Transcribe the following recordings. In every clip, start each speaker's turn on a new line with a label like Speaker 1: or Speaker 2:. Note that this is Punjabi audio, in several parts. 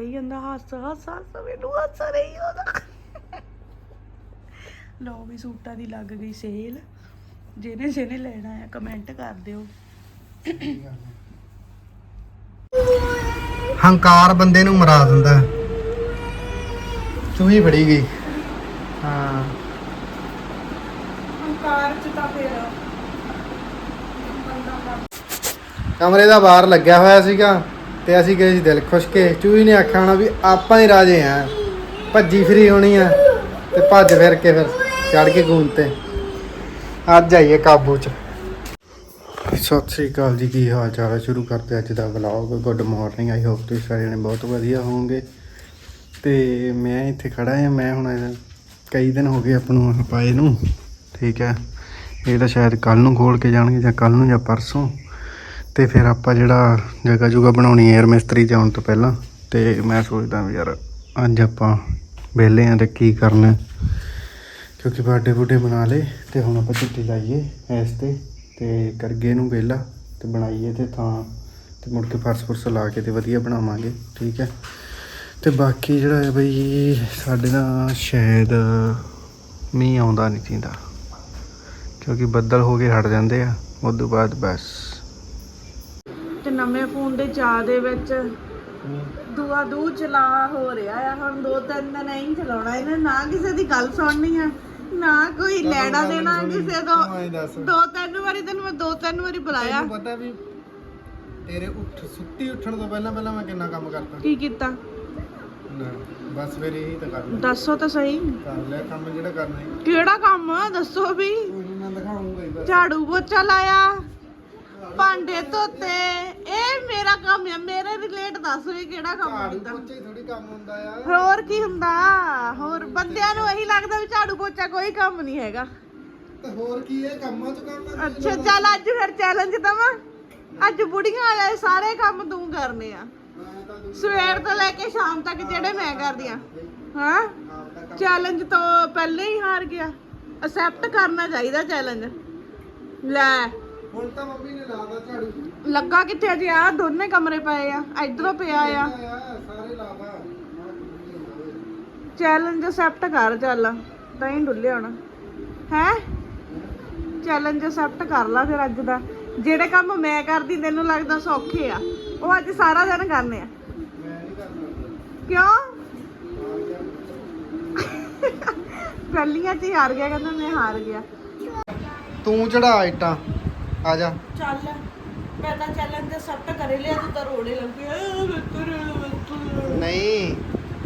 Speaker 1: ਕਹੀ ਜਾਂਦਾ ਹੱਸ ਹੱਸ ਹੱਸ ਮੈਨੂੰ ਹੱਸ ਰਹੀ ਉਹਦਾ। ਲੋ ਵੀ ਸੂਟਾਂ ਦੀ ਲੱਗ ਗਈ ਸੇਲ। ਜਿਹਨੇ ਜਿਹਨੇ ਲੈਣਾ ਹੈ ਕਮੈਂਟ ਕਰ ਦਿਓ।
Speaker 2: ਹੰਕਾਰ ਬੰਦੇ ਨੂੰ ਮਰਾ ਦਿੰਦਾ। ਹੈ। ਚੂਹੀ ਫੜੀ ਗਈ। ਹਾਂ।
Speaker 1: ਹੰਕਾਰ ਚ ਤਾਂ ਫੇਰ
Speaker 2: ਕਮਰੇ ਦਾ ਬਾਹਰ ਲੱਗਿਆ ਹੋਇਆ ਸੀਗਾ। ਤੇ ਅਸੀਂ ਗਏ ਸੀ ਦਿਲ ਖੁਸ਼ ਕੇ। ਚੂਹੀ ਨੇ ਆਖਿਆ ਹੋਣਾ ਵੀ ਆਪਾਂ ਹੀ ਰਾਜੇ ਆ। ਭੱਜੀ ਫਰੀ ਹੋਣੀ ਆ। ਤੇ ਭੱਜ ਫਿਰ ਕੇ ਫਿਰ ਚੜ ਕੇ ਗੂੰਦ ਤੇ। ਅੱਜ ਆਈਏ ਕਾਬੂ ਚ। ਸਤਿ ਸ੍ਰੀ ਅਕਾਲ ਜੀ, ਕੀ ਹਾਲ ਚਾਲ ਹੈ ਸ਼ੁਰੂ ਕਰਦੇ ਅੱਜ ਦਾ vlog good morning I hope ਤੁਸੀਂ ਸਾਰੇ ਜਣੇ ਬਹੁਤ ਵਧੀਆ ਹੋਵੋਗੇ। ਤੇ ਮੈਂ ਇੱਥੇ ਖੜਾ ਹਾਂ। ਮੈਂ ਹੁਣ ਕਈ ਦਿਨ ਹੋ ਗਏ ਆਪਾਂ ਨੂੰ ਪਾਏ ਨੂੰ। ਠੀਕ ਹੈ। ਇਹ ਤਾਂ ਸ਼ਾਇਦ ਕੱਲ ਨੂੰ ਖੋਲ ਕੇ ਜਾਣਗੇ ਜਾਂ ਕੱਲ ਨੂੰ ਜਾਂ ਪਰਸੋਂ। ਤੇ ਫਿਰ ਆਪਾਂ ਜਿਹੜਾ ਜਗ੍ਹਾ ਜੁਗਾ ਬਣਾਉਣੀ ਹੈ ਯਾਰ ਮਿਸਤਰੀ ਜਾਣ ਤੋਂ ਪਹਿਲਾਂ, ਤੇ ਮੈਂ ਸੋਚਦਾ ਵੀ ਯਾਰ ਅੱਜ ਆਪਾਂ ਵਿਹਲੇ ਆ ਤੇ ਕੀ ਕਰਨਾ ਕਿਉਂਕਿ ਬਰਥਡੇ ਬੁੱਢੇ ਬਣਾ ਲਏ ਤੇ ਹੁਣ ਆਪਾਂ ਛੁੱਟੀ ਲਾਈਏ ਇਸ ਤੇ ਤੇ ਕਰਗੇ ਨੂੰ ਵਿਹਲਾ ਤੇ ਬਣਾਈਏ ਤੇ ਥਾਂ ਤੇ ਮੁੜ ਕੇ ਫਰਸ਼ ਫੁਰਸ਼ ਲਾ ਕੇ ਤੇ ਵਧੀਆ ਬਣਾਵਾਂਗੇ, ਠੀਕ ਹੈ। ਤੇ ਬਾਕੀ ਜਿਹੜਾ ਹੈ ਬਈ ਸਾਡੇ ਨਾਲ ਸ਼ਾਇਦ ਮੀਂਹ ਆਉਂਦਾ ਨਹੀਂ ਚਾਹੀਦਾ ਕਿਉਂਕਿ ਬੱਦਲ ਹੋ ਕੇ ਹਟ ਜਾਂਦੇ ਆ, ਉਸ ਤੋਂ ਬਾਅਦ ਬਸ।
Speaker 1: ਨਵੇਂ ਫੋਨ ਦੇ ਚਾਹ ਦੇ ਵਿੱਚ ਦੂਆ ਦੂ ਚਲਾ ਹੋ ਰਿਹਾ ਆ। ਹੁਣ ਦੋ ਤਿੰਨ ਦਿਨ ਐਂ ਚਲਾਉਣਾ। ਇਹਨੇ ਨਾ ਕਿਸੇ ਦੀ ਗੱਲ ਸੁਣਨੀ ਆ ਨਾ ਕੋਈ ਲੈਣਾ ਦੇਣਾ ਕਿਸੇ ਤੋਂ ਦੋ ਤਿੰਨ ਵਾਰੀ ਤੈਨੂੰ ਮੈਂ ਦੋ ਤਿੰਨ ਵਾਰੀ ਬੁਲਾਇਆ।
Speaker 2: ਪਤਾ ਵੀ ਤੇਰੇ ਉੱਠ ਸੁੱਤੀ ਉੱਠਣ ਤੋਂ ਪਹਿਲਾਂ ਪਹਿਲਾਂ ਮੈਂ ਕਿੰਨਾ ਕੰਮ ਕਰਤਾ
Speaker 1: ਕੀ ਕੀਤਾ?
Speaker 2: ਨਾ ਬਸ ਫਿਰ ਇਹੀ ਤਾਂ ਕਰ
Speaker 1: ਦੱਸੋ ਤਾਂ ਸਹੀ।
Speaker 2: ਕਰ ਲਿਆ ਕੰਮ ਜਿਹੜਾ ਕਰਨਾ ਹੈ।
Speaker 1: ਕਿਹੜਾ ਕੰਮ? ਦੱਸੋ ਵੀ।
Speaker 2: ਮੈਂ ਦਿਖਾਉਂਗਾ
Speaker 1: ਝਾੜੂ ਪੋਚਾ ਲਾਇਆ। ਭਾਂਡੇ ਧੋਤੇ। ਇਹ ਮੇਰਾ ਕੰਮ ਆ। ਮੇਰੇ ਰਿਲੇਟ ਦੱਸ ਵੀ ਕਿਹੜਾ ਕੰਮ
Speaker 2: ਝਾੜੂ
Speaker 1: ਕੀਤਾ
Speaker 2: ਪੋਚੇ ਹੀ ਥੋੜੀ ਕੰਮ ਹੁੰਦਾ ਆ
Speaker 1: ਹੋਰ ਕੀ ਹੁੰਦਾ? ਹੋਰ ਬੰਦਿਆਂ ਨੂੰ ਇਹੀ ਲੱਗਦਾ ਵੀ ਝਾੜੂ ਪੋਚਾ ਕੋਈ ਕੰਮ ਨਹੀਂ ਹੈਗਾ।
Speaker 2: ਤੇ ਹੋਰ ਕੀ ਇਹ ਕੰਮਾਂ ਚ ਕੰਮ ਹੈ
Speaker 1: ਅੱਛਾ ਚੱਲ ਅੱਜ ਫਿਰ ਚੈਲੰਜ ਦਵਾਂ। ਅੱਜ ਬੁੜੀਆਂ ਵਾਲੇ ਸਾਰੇ ਕੰਮ ਤੂੰ ਕਰਨੇ ਆ।
Speaker 2: ਮੈਂ ਤਾਂ ਦੂਜੀ
Speaker 1: ਸਵੇਰ ਤੋਂ ਲੈ ਕੇ ਸ਼ਾਮ ਤੱਕ ਜਿਹੜੇ ਮੈਂ ਕਰਦੀ ਆ। ਹਾਂ
Speaker 2: ਆਪ ਦਾ ਕੰਮ
Speaker 1: ਚੈਲੰਜ ਤੋਂ ਪਹਿਲੇ ਹੀ ਹਾਰ ਗਿਆ। ਅਸੈਪਟ ਕਰਨਾ ਚਾਹੀਦਾ ਚੈਲੰਜ ਲੈ।
Speaker 2: ਹੁਣ ਤਾਂ ਮੰਮੀ ਨੇ ਲਾਦਾ ਝਾੜੂ।
Speaker 1: ਲੱਗਾ ਕਿੱਥੇ ਅਜੇ? ਆ ਦੋਨੇ ਕਮਰੇ ਪਏ ਆ। ਇਧਰੋਂ ਪਿਆ ਆ।
Speaker 2: ਸਾਰੇ
Speaker 1: ਚੈਲੰਜ ਅਸੈਪਟ ਕਰ ਚੱਲ। ਤਾਂ ਹੀ ਡੁੱਲੇ ਹੁਣ। ਹੈ? ਚੈਲੰਜ ਅਸੈਪਟ ਕਰ ਲਾ ਫਿਰ ਅੱਜ ਦਾ। ਜਿਹੜੇ ਕੰਮ ਮੈਂ ਕਰਦੀ ਤੈਨੂੰ ਲੱਗਦਾ ਸੌਖੇ ਆ। ਉਹ ਅੱਜ ਸਾਰਾ ਦਿਨ ਕਰਨੇ ਆ। ਕਿਉਂ? ਪਹਿਲੀਆਂ ਚ ਹੀ ਹਾਰ ਗਿਆ ਕਹਿੰਦਾ ਮੈਂ ਹਾਰ ਗਿਆ।
Speaker 2: ਤੂੰ ਚੜਾ ਇਟਾਂ। ਆ ਜਾ
Speaker 1: ਚੱਲ ਮੈਂ ਤਾਂ ਚੈਲੰਜ ਅਸੈਪਟ ਕਰ ਲਿਆ ਤੂੰ ਤਾਂ ਰੋੜੇ ਲੱਗੇ
Speaker 2: नहीं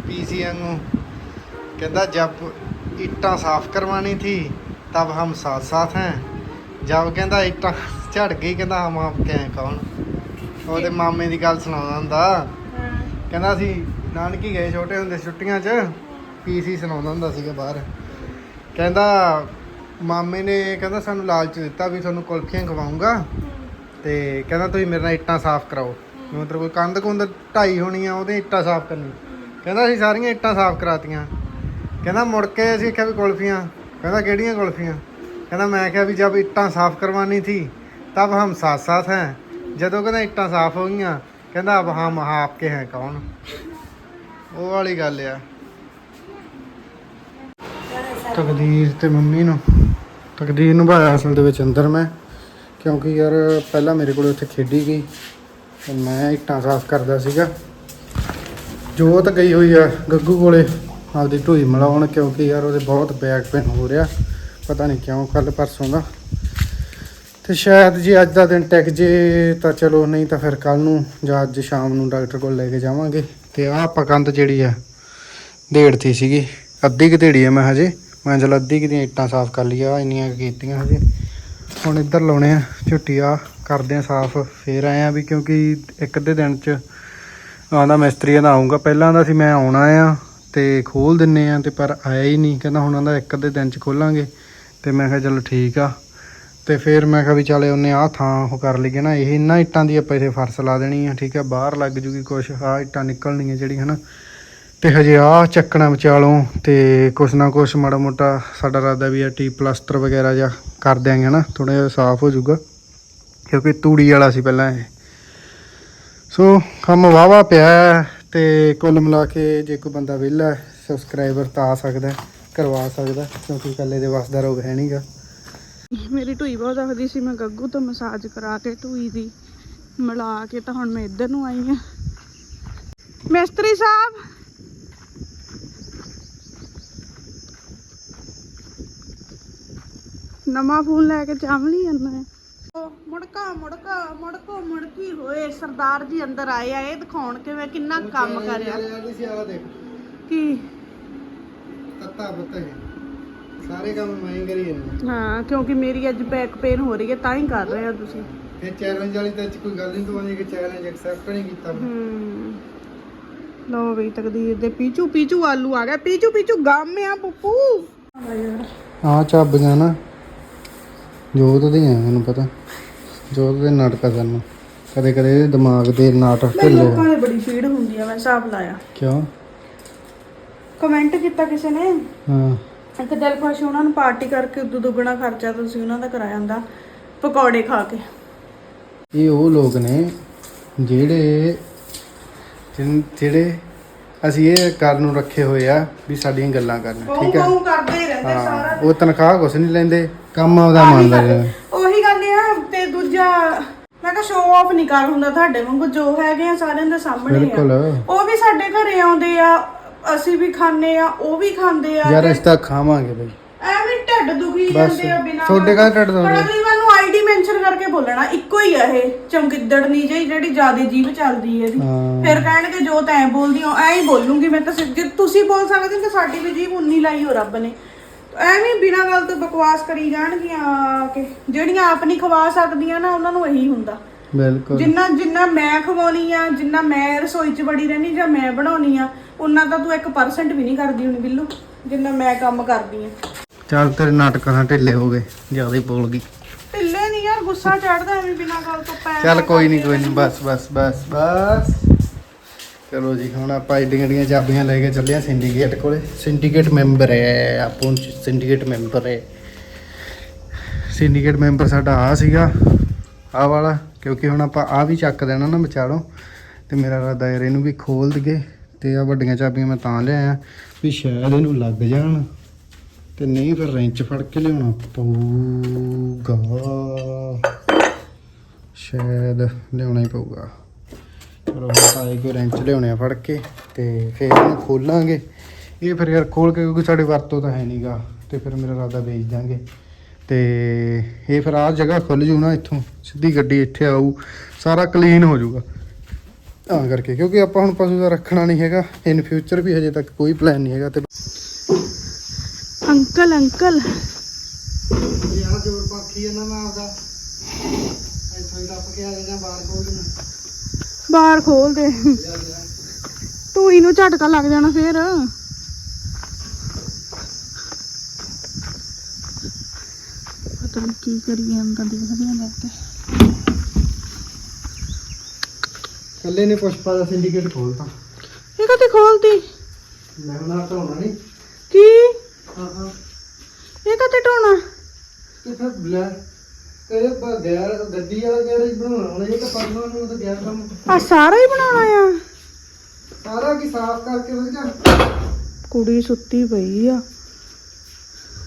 Speaker 2: पीसी वांगू कहता जब ईटा साफ करवानी थी तब हम साथ साथ हैं जब कहता ईटा ਝੜ ਗਈ ਕਹਿੰਦਾ ਹਮ ਆਪਕੇ ਹੈ ਕੌਣ ਉਹਦੇ ਮਾਮੇ ਦੀ ਗੱਲ ਸੁਣਾਉਂਦਾ ਹੁੰਦਾ ਕਹਿੰਦਾ ਅਸੀਂ ਨਾਨਕੀ ਗਏ ਛੋਟੇ ਹੁੰਦੇ ਛੁੱਟੀਆਂ 'ਚ ਪੀਸੀ ਸੁਣਾਉਂਦਾ ਹੁੰਦਾ ਸੀਗਾ ਬਾਹਰ ਕਹਿੰਦਾ ਮਾਮੇ ਨੇ ਕਹਿੰਦਾ ਸਾਨੂੰ ਲਾਲਚ ਦਿੱਤਾ ਵੀ ਤੁਹਾਨੂੰ ਕੁਲਫੀਆਂ ਖਵਾਉਂਗਾ। ਤੇ ਕਹਿੰਦਾ ਤੁਸੀਂ ਮੇਰੇ ਨਾਲ ਇੱਟਾਂ ਸਾਫ਼ ਕਰਾਓ। ਮਤਲਬ ਕੋਈ ਕੰਧ ਕੁੰਦ ਢਾਈ ਹੋਣੀ ਆ, ਉਹਦੇ ਇੱਟਾਂ ਸਾਫ਼ ਕਰਨੀ। ਕਹਿੰਦਾ ਅਸੀਂ ਸਾਰੀਆਂ ਇੱਟਾਂ ਸਾਫ਼ ਕਰਾਤੀਆਂ। ਕਹਿੰਦਾ ਮੁੜ ਕੇ ਅਸੀਂ ਕਿਹਾ ਵੀ ਕੁਲਫੀਆਂ। ਕਹਿੰਦਾ ਕਿਹੜੀਆਂ ਕੁਲਫੀਆਂ? ਕਹਿੰਦਾ ਮੈਂ ਕਿਹਾ ਵੀ ਜਦ ਇੱਟਾਂ ਸਾਫ਼ ਕਰਵਾਨੀ ਥੀ ਤਬ ਹਮ ਸਾਥ ਸਾਥ ਹੈ। ਜਦੋਂ ਕਹਿੰਦਾ ਇੱਟਾਂ ਸਾਫ਼ ਹੋ ਗਈਆਂ, ਕਹਿੰਦਾ ਅਬ ਹਮ ਆਪਕੇ ਹੈ ਕੌਣ? ਉਹ ਵਾਲੀ ਗੱਲ ਆ। ਤਕਦੀਰ ਤੇ ਮੰਮੀ ਨੂੰ। ਤਕਦੀਰ ਨਿਭਾਇਆ ਅਸਲ ਦੇ ਵਿੱਚ ਅੰਦਰ ਮੈਂ, ਕਿਉਂਕਿ ਯਾਰ ਪਹਿਲਾਂ ਮੇਰੇ ਕੋਲ ਉੱਥੇ ਖੇਡੀ ਗਈ, ਤੇ ਮੈਂ ਇੱਟਾਂ ਸਾਫ਼ ਕਰਦਾ ਸੀਗਾ। ਜੋਤ ਗਈ ਹੋਈ ਆ ਗੱਗੂ ਕੋਲੇ, ਆਪਦੀ ਢੋਈ ਮਲਾਉਣ, ਕਿਉਂਕਿ ਯਾਰ ਉਹਦੇ ਬਹੁਤ ਬੈਕ ਪੇਨ ਹੋ ਰਿਹਾ, ਪਤਾ ਨਹੀਂ ਕਿਉਂ ਕੱਲ ਪਰਸੋਂ ਦਾ। ਤੇ ਸ਼ਾਇਦ ਜੇ ਅੱਜ ਦਾ ਦਿਨ ਟੈਕ ਜੇ, ਤਾਂ ਚਲੋ ਨਹੀਂ ਤਾਂ ਫਿਰ ਕੱਲ ਨੂੰ, ਜਾਂ ਅੱਜ ਸ਼ਾਮ ਨੂੰ ਡਾਕਟਰ ਕੋਲ ਲੈ ਕੇ ਜਾਵਾਂਗੇ। ਤੇ ਆਹ ਆਪਾਂ ਕੰਧ ਜਿਹੜੀ ਆ ਢੇੜਤੀ ਸੀਗੀ, ਅੱਧੀ ਕੁ ਢੇੜੀ ਆ ਮੈਂ ਹਜੇ। ਮੈਂ ਜਲ ਅੱਧੀ ਕੁ ਦੀਆਂ ਇੱਟਾਂ ਸਾਫ਼ ਕਰ ਲਈਆਂ, ਇੰਨੀਆਂ ਕੀਤੀਆਂ ਹਜੇ ਹੁਣ ਇੱਧਰ ਲਾਉਣੇ ਆ, ਝੁੱਟੀ ਆ, ਕਰਦੇ ਆ ਸਾਫ਼। ਫੇਰ ਆਏ ਆ ਵੀ ਕਿਉਂਕਿ ਇੱਕ ਅੱਧੇ ਦਿਨ ਚ ਆਂਦਾ ਮਿਸਤਰੀ ਦਾ ਆਉਂਗਾ ਪਹਿਲਾਂ ਦਾ ਸੀ ਮੈਂ ਆਉਣਾ ਆ ਤੇ ਖੋਲ ਦਿੰਨੇ ਆ ਤੇ ਪਰ ਆਇਆ ਹੀ ਨਹੀਂ। ਕਹਿੰਦਾ ਹੁਣ ਆਂਦਾ ਇੱਕ ਅੱਧੇ ਦਿਨ ਚ ਖੋਲਾਂਗੇ ਤੇ ਮੈਂ ਕਿਹਾ ਚਲੋ ਠੀਕ ਆ। ਤੇ ਫਿਰ ਮੈਂ ਕਿਹਾ ਵੀ ਚੱਲ ਉਹਨੇ ਆਹ ਥਾਂ ਉਹ ਕਰ ਲਈਏ ਨਾ, ਇਹ ਇਹਨਾਂ ਇੱਟਾਂ ਦੀ ਆਪਾਂ ਇੱਥੇ ਫਰਸ਼ ਲਾ ਦੇਣੀ ਆ, ਠੀਕ ਆ। ਬਾਹਰ ਲੱਗ ਜੂਗੀ ਕੁਛ, ਆਹ ਇੱਟਾਂ ਨਿਕਲਣੀਆਂ ਜਿਹੜੀ ਹਨਾ। ਤੇ ਹਜੇ ਆਹ ਚੱਕਣਾ ਵਿਚਾਲੋਂ ਤੇ ਕੁਛ ਨਾ ਕੁਛ ਮਾੜਾ ਮੋਟਾ ਸਾਡਾ ਇਰਾਦਾ ਵੀ ਆ ਟੀ ਪਲਾਸਟਰ ਵਗੈਰਾ ਜਾਂ ਕਰ ਦਿਆਂਗੇ ਹਨਾ ਥੋੜਾ ਜਿਹਾ ਸਾਫ਼ ਹੋ ਜਾਊਗਾ, ਕਿਉਂਕਿ ਤੂੜੀ ਵਾਲਾ ਸੀ ਪਹਿਲਾਂ ਇਹ। ਸੋ ਕੰਮ ਵਾਵਾ ਪਿਆ ਹੈ ਤੇ ਕੁੱਲ ਮਿਲਾ ਕੇ ਜੇ ਕੋਈ ਬੰਦਾ ਵਿਹਲਾ ਸਬਸਕ੍ਰਾਈਬਰ ਤਾਂ ਆ ਸਕਦਾ ਕਰਵਾ ਸਕਦਾ ਕਿਉਂਕਿ ਇਕੱਲੇ ਦੇ ਵੱਸ ਦਾ ਰੋਗ ਹੈ ਨਹੀਂਗਾ
Speaker 1: ਮੇਰੀ ਢੂਈ ਬਹੁਤ ਦੁਖਦੀ ਸੀ, ਮੈਂ ਗੱਗੂ ਤੋਂ ਮਸਾਜ ਕਰਾ ਕੇ ਢੂਈ ਦੀ, ਮਿਲਾ ਕੇ ਤਾਂ ਹੁਣ ਮੈਂ ਇੱਧਰ ਨੂੰ ਆਈ ਆ ਮਿਸਤਰੀ ਸਾਹਿਬ ਨਵਾਂ ਫੋਨ ਲੈ ਕੇ ਚਾਵਲੀ ਜਾਂਦਾ ਹੈ ਮੁੜਕਾ ਮੁੜਕਾ ਮੁੜਕੋ ਮੁੜਕੀ ਹੋਏ ਸਰਦਾਰ ਜੀ ਅੰਦਰ ਆਏ ਆ ਇਹ ਦਿਖਾਉਣ ਕਿਵੇਂ ਕਿੰਨਾ ਕੰਮ ਕਰਿਆ। ਕੀ?
Speaker 2: ਤੱਤਾ ਬੱਤਾ ਹੈ ਸਾਰੇ ਕੰਮ ਮੈਂ ਹੀ ਕਰੀ ਜਾਂਦਾ
Speaker 1: ਹਾਂ ਕਿਉਂਕਿ ਮੇਰੀ ਅੱਜ ਬੈਕ ਪੇਨ ਹੋ ਰਹੀ ਹੈ ਤਾਂ ਹੀ ਕਰ ਰਹੇ ਹੋ ਤੁਸੀਂ।
Speaker 2: ਫਿਰ ਚੈਲੰਜ ਵਾਲੀ ਤਾਂ ਇਹ ਕੋਈ ਗੱਲ ਨਹੀਂ ਤੂੰ ਕਿ ਚੈਲੰਜ ਐਕਸੈਪਟ ਨਹੀਂ ਕੀਤਾ
Speaker 1: ਹਮ ਲੋ ਵੀ ਤਕਦੀਰ ਦੇ ਪੀਚੂ ਪੀਚੂ ਆਲੂ ਆ ਗਿਆ ਪੀਚੂ ਪੀਚੂ ਗਮ ਆ ਪੁੱਪੂ।
Speaker 2: ਹਾਂ ਚਾਬੀਆਂ ਨਾ। ਜੋਤ ਦੀਆਂ ਮੈਨੂੰ ਪਤਾ। ਜੋਤ ਦੇ ਨਾਟਕ ਕਰਨ ਕਦੇ ਕਦੇ ਇਹਦੇ ਦਿਮਾਗ ਦੇ ਨਾਟਕ ਢਿੱਲੇ
Speaker 1: ਲੋਕਾਂ ਦੇ ਬੜੀ ਫੀਡ ਹੁੰਦੀ ਆ ਮੈਂ ਹਿਸਾਬ ਲਾਇਆ।
Speaker 2: ਕਿਉਂ?
Speaker 1: ਕਮੈਂਟ ਕੀਤਾ ਕਿਸੇ ਨੇ?
Speaker 2: ਹਾਂ।
Speaker 1: ਇੱਕ ਦਿਲ ਖੁਸ਼ ਉਹਨਾਂ ਨੂੰ ਪਾਰਟੀ ਕਰਕੇ ਉਦੋਂ ਦੁੱਗਣਾ ਖਰਚਾ ਤੁਸੀਂ ਉਹਨਾਂ ਦਾ ਕਰਾਇਆ ਹੁੰਦਾ ਪਕੌੜੇ ਖਾ ਕੇ।
Speaker 2: ਇਹ ਉਹ ਲੋਕ ਨੇ ਜਿਹੜੇ ਜਿਨ- ਜਿਹੜੇ ਅਸੀਂ ਇਹ ਕਰਨ ਨੂੰ ਰੱਖੇ ਹੋਏ ਆ ਵੀ ਸਾਡੀਆਂ ਗੱਲਾਂ ਕਰਨ ਠੀਕ ਹੈ?
Speaker 1: ਉਹ ਕਰਦੇ ਹੀ ਰਹਿੰਦੇ
Speaker 2: ਹਾਂ
Speaker 1: ਸਾਰਾ
Speaker 2: ਉਹ ਤਨਖਾਹ ਕੁਛ ਨਹੀਂ ਲੈਂਦੇ। ਕੰਮ ਆਪਦਾ ਮੰਨਦਾ ਰਹਿੰਦਾ
Speaker 1: ਉਹੀ ਗੱਲ ਆ ਤੇ ਦੂਜਾ ਮੈਂ ਕਿਹਾ ਸ਼ੋਅ ਆਫ ਨਹੀਂ ਕਰ ਹੁੰਦਾ ਤੁਹਾਡੇ ਵਾਂਗੂ ਜੋ ਹੈਗੇ ਆ ਸਾਰਿਆਂ ਦੇ ਸਾਹਮਣੇ
Speaker 2: ਬਿਲਕੁਲ।
Speaker 1: ਉਹ ਵੀ ਸਾਡੇ ਘਰੇ ਆਉਂਦੇ ਆ ਅਸੀਂ ਵੀ ਖਾਂਦੇ ਆ ਉਹ ਵੀ ਖਾਂਦੇ ਆ
Speaker 2: ਯਾਰ ਅਸੀਂ ਤਾਂ ਖਾਵਾਂਗੇ ਬਈ।
Speaker 1: ਐਵੇਂ ਢਿੱਡ ਦੁਖੀ
Speaker 2: ਬਸ,
Speaker 1: ਜਾਂਦੇ ਆ ਬਿਨਾਂ
Speaker 2: ਤੁਹਾਡੇ ਘਰ ਢਿੱਡ ਦੁਖਦੇ?
Speaker 1: ਪਰ ਅਗਲੀ ਵਾਰ ਨੂੰ ਆਈਡੀ ਮੈਂਸ਼ਨ ਕਰਕੇ ਬੋਲਣਾ ਇੱਕੋ ਹੀ ਆ ਇਹ ਚਮਕਿੱਦੜਨੀ ਜਿਹੀ ਜਿਹੜੀ ਜ਼ਿਆਦਾ ਜੀਭ ਚੱਲਦੀ ਹੈ ਇਹਦੀ।
Speaker 2: ਹਾਂ।
Speaker 1: ਫਿਰ ਕਹਿਣਗੇ ਜੋ ਤੈਂ ਬੋਲਦੀ ਹੋ ਐਂ ਹੀ ਬੋਲੂੰਗੀ ਮੈਂ ਤਾਂ ਸਿੱਧ- ਤੁਸੀਂ ਬੋਲ ਸਕਦੇ ਹੋ ਤਾਂ ਸਾਡੀ ਵੀ ਜੀਭ ਉਨੀ ਲਾਈ ਹੋ ਰੱਬ ਨੇ। ਐਵੇਂ ਬਿਨਾਂ ਗੱਲ ਤੋਂ ਬਕਵਾਸ ਕਰੀ ਜਾਣਗੀਆਂ ਕਿ। ਜਿਹੜੀਆਂ ਆਪ ਨਹੀਂ ਖਵਾ ਸਕਦੀਆਂ ਨਾ ਉਹਨਾਂ ਨੂੰ ਇਹੀ ਹੁੰਦਾ।
Speaker 2: ਬਿਲਕੁਲ।
Speaker 1: ਜਿੰਨਾ ਜਿੰਨਾ ਮੈਂ ਖਵਾਉਣੀ ਆ ਜਿੰਨਾ ਮੈਂ ਰਸੋਈ 'ਚ ਬੜੀ ਰਹਿਣੀ ਜਾਂ ਮੈਂ ਬਣਾਉਣੀ ਆ ਉਹਨਾਂ ਤਾਂ ਤੂੰ 1% ਵੀ ਨਹੀਂ ਕਰਦੀ ਹੁਣ ਬਿੱਲੂ ਜਿੰਨਾ ਮੈਂ ਕੰਮ ਕਰਦੀ ਆ।
Speaker 2: ਚੱਲ ਤੇਰੇ ਨਾਟਕਾਂ ਨਾਲ ਢਿੱਲੇ ਹੋ ਗਏ ਜ਼ਿਆਦਾ ਹੀ ਬੋਲ ਗਈ।
Speaker 1: ਢਿੱਲੇ ਨਹੀਂ ਯਾਰ ਗੁੱਸਾ ਚੜਦਾ ਐਵੇਂ ਬਿਨਾਂ ਗੱਲ ਤੋਂ ਪੈ
Speaker 2: ਚੱਲ ਕੋਈ ਨਹੀਂ ਕੋਈ ਨਹੀਂ ਬਸ ਬਸ ਬਸ ਬਸ। ਚਲੋ ਜੀ, ਹੁਣ ਆਪਾਂ ਏਡੀਆਂ ਏਡੀਆਂ ਚਾਬੀਆਂ ਲੈ ਕੇ ਚੱਲੇ ਆ ਸਿੰਡੀਕੇਟ ਕੋਲੇ। ਸਿੰਡੀਕੇਟ ਮੈਂਬਰ ਹੈ, ਆਪੋਂ ਸਿੰਡੀਕੇਟ ਮੈਂਬਰ ਹੈ। ਸਿੰਡੀਕੇਟ ਮੈਂਬਰ ਸਾਡਾ ਆ ਸੀਗਾ, ਆ ਵਾਲਾ, ਕਿਉਂਕਿ ਹੁਣ ਆਪਾਂ ਆ ਵੀ ਚੱਕ ਦੇਣਾ ਨਾ ਵਿਚਾਲੋਂ। ਤੇ ਮੇਰਾ ਇਰਾਦਾ ਯਾਰ ਇਹਨੂੰ ਵੀ ਖੋਲ ਦਈਏ, ਤੇ ਆ ਵੱਡੀਆਂ ਚਾਬੀਆਂ ਮੈਂ ਤਾਂ ਲਿਆਇਆ, ਵੀ ਸ਼ਾਇਦ ਇਹਨੂੰ ਲੱਗ ਜਾਣ। ਤੇ ਨਹੀਂ ਫਿਰ ਰੈਂਚ ਫੜ ਕੇ ਲਿਆਉਣਾ ਪਊਗਾ। ਸ਼ਾਇਦ ਲਿਆਉਣਾ ਹੀ ਪਊਗਾ। ਚਲੋ ਇਹ ਕੋਈ ਰੈਂਚ ਲਿਆਉਣੇ ਆ ਫੜ ਕੇ ਤੇ ਫਿਰ ਇਹਨੂੰ ਖੋਲਾਂਗੇ। ਇਹ ਫਿਰ ਯਾਰ ਖੋਲ ਕੇ ਕਿਉਂਕਿ ਸਾਡੇ ਵਰਤੋਂ ਤਾਂ ਹੈ ਨਹੀਂਗਾ ਤੇ ਫਿਰ ਮੇਰਾ ਇਰਾਦਾ ਵੇਚ ਦਾਂਗੇ। ਤੇ ਇਹ ਫਿਰ ਆਹ ਜਗ੍ਹਾ ਖੁੱਲ ਜੂ ਨਾ ਇੱਥੋਂ ਸਿੱਧੀ ਗੱਡੀ ਇੱਥੇ ਆਊ ਸਾਰਾ ਕਲੀਨ ਹੋ ਜਾਊਗਾ ਤਾਂ ਕਰਕੇ ਕਿਉਂਕਿ ਆਪਾਂ ਹੁਣ ਪਸ਼ੂ ਦਾ ਰੱਖਣਾ ਨਹੀਂ ਹੈਗਾ ਇਨ ਫਿਊਚਰ ਵੀ ਹਜੇ ਤੱਕ ਕੋਈ ਪਲਾਨ ਨਹੀਂ ਹੈਗਾ ਤੇ
Speaker 1: ਅੰਕਲ ਅੰਕਲ।
Speaker 2: ਯਾਰ ਜੋਰ ਪਾਖੀ ਇਹਨਾਂ ਨਾਲ ਆਪਦਾ। ਇੱਥੋਂ ਹੀ ਟੱਪ ਕੇ ਆ ਜਾਂ ਬਾਹਰ ਖੋਲ ਦੇਣਾ
Speaker 1: ਬਾਹਰ ਖੋਲ ਦੇ। ਤੂੰ ਇਹਨੂੰ ਝਟਕਾ ਲੱਗ ਜਾਣਾ ਫੇਰ। ਪਤਾ ਨਹੀਂ ਕੀ ਕਰੀਏ ਅੰਕਲ ਦੇਖਦੇ ਆ ਲੈ ਕੇ।
Speaker 2: ਕੱਲੇ ਨੇ ਪੁਸ਼ਪਾ ਦਾ ਸਿੰਡੀਕੇਟ ਖੋਲਤਾ।
Speaker 1: ਇਹ ਕਦੇ ਖੋਲਦੀ
Speaker 2: ਮੈਂ ਉਹਨਾਂ ਧੋਣਾ ਨਹੀਂ
Speaker 1: ਕੀ?
Speaker 2: ਹਾਂ ਹਾਂ।
Speaker 1: ਇਹ ਕਦੇ ਢੋਣਾ
Speaker 2: ਤੇ ਫਿਰ ਬਲੈ ਕਹੇ ਗੈਰ ਗੱਡੀ ਵਾਲਾ ਗੈਰੇਜ ਬਣਾਉਣਾ ਹੁਣ ਇਹ ਤਾਂ ਪਰਮਾ ਨੂੰ ਤਾਂ ਗੈਰ ਕੰਮ
Speaker 1: ਆ ਸਾਰਾ ਹੀ ਬਣਾਉਣਾ ਆ?
Speaker 2: ਸਾਰਾ ਕੀ ਸਾਫ਼ ਕਰਕੇ ਵਧੀਆ
Speaker 1: ਕੁੜੀ ਸੁੱਤੀ ਪਈ ਆ।